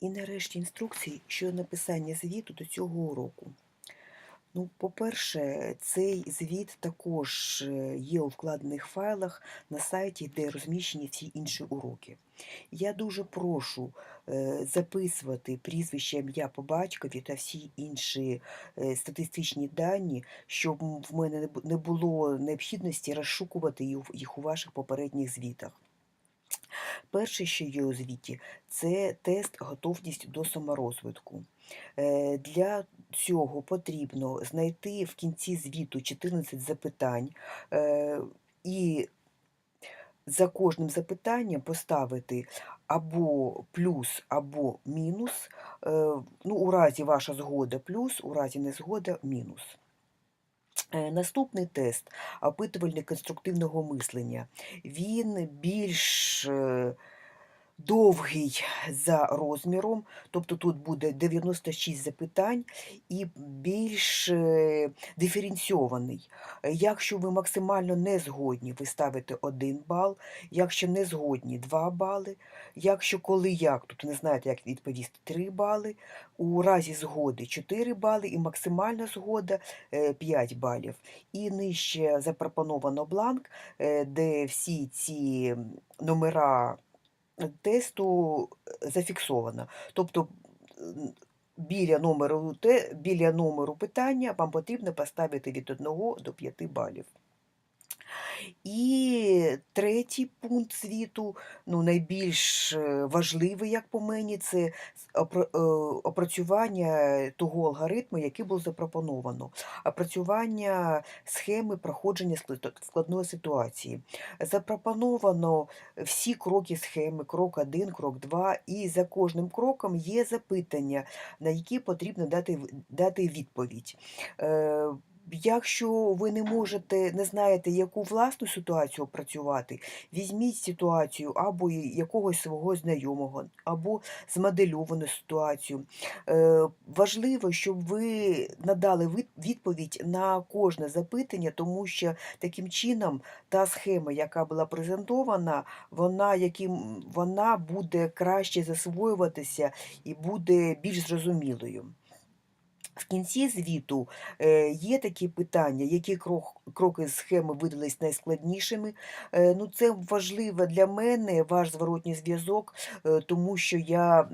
І нарешті інструкції щодо написання звіту до цього уроку. Ну, по-перше, цей звіт також е, є у вкладених файлах на сайті, де розміщені всі інші уроки. Я дуже прошу е, записувати прізвище, ім'я по батькові та всі інші е, статистичні дані, щоб в мене не було необхідності розшукувати їх їх у ваших попередніх звітах. Перше, що є у звіті, це тест готовність до саморозвитку. Е, Для цього потрібно знайти в кінці звіту 14 запитань е, і за кожним запитанням поставити або плюс, або мінус. Е, Ну, у разі ваша згода плюс, у разі незгода мінус. Е, Наступний тест опитувальник конструктивного мислення. Він більш е, довгий за розміром, тобто тут буде 96 запитань і більш е, диференційований. Е, Якщо ви максимально не згодні, ви ставите 1 бал, якщо не згодні 2 бали, якщо коли як, тобто не знаєте, як відповісти 3 бали, у разі згоди 4 бали і максимальна згода е, 5 балів. І нижче запропоновано бланк, е, де всі ці номера тесту зафіксована. зафіксовано. Тобто біля номеру, біля номеру питання вам потрібно поставити від 1 до 5 балів. І третій пункт звіту, ну, найбільш е, важливий, як по мені, це е, опрацювання того алгоритму, який був запропоновано, опрацювання схеми проходження складної ситуації. Запропоновано всі кроки схеми, крок 1, крок 2, і за кожним кроком є запитання, на які потрібно дати, дати відповідь. Якщо ви не можете, не знаєте, яку власну ситуацію опрацювати, візьміть ситуацію або якогось свого знайомого, або змодельовану ситуацію. Е, важливо, щоб ви надали відповідь на кожне запитання, тому що таким чином та схема, яка була презентована, вона, яким, вона буде краще засвоюватися і буде більш зрозумілою. В кінці звіту е, є такі питання, які кроки схеми видались найскладнішими. Е, ну, це важливо для мене, ваш зворотній зв'язок, е, тому що я,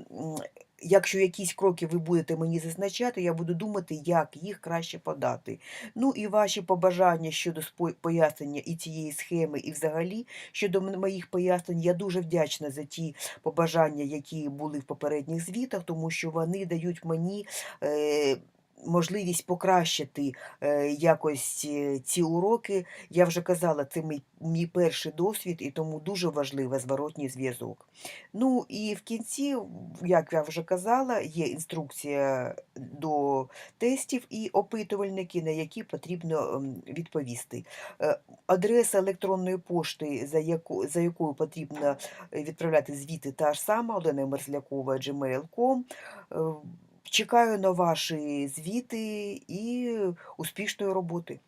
якщо якісь кроки ви будете мені зазначати, я буду думати, як їх краще подати. Ну і ваші побажання щодо пояснення і цієї схеми, і взагалі щодо моїх пояснень, я дуже вдячна за ті побажання, які були в попередніх звітах, тому що вони дають мені. Е, можливість покращити е, якось е, ці уроки. Я вже казала, це мій, мій перший досвід, і тому дуже важливий зворотній зв'язок. Ну і в кінці, як я вже казала, є інструкція до тестів і опитувальники, на які потрібно ем, відповісти. Е, Адреса електронної пошти, за, яку, за якою потрібно відправляти звіти, та ж сама Олена Мерзлякова, gmail.com. Чекаю на ваші звіти і успішної роботи.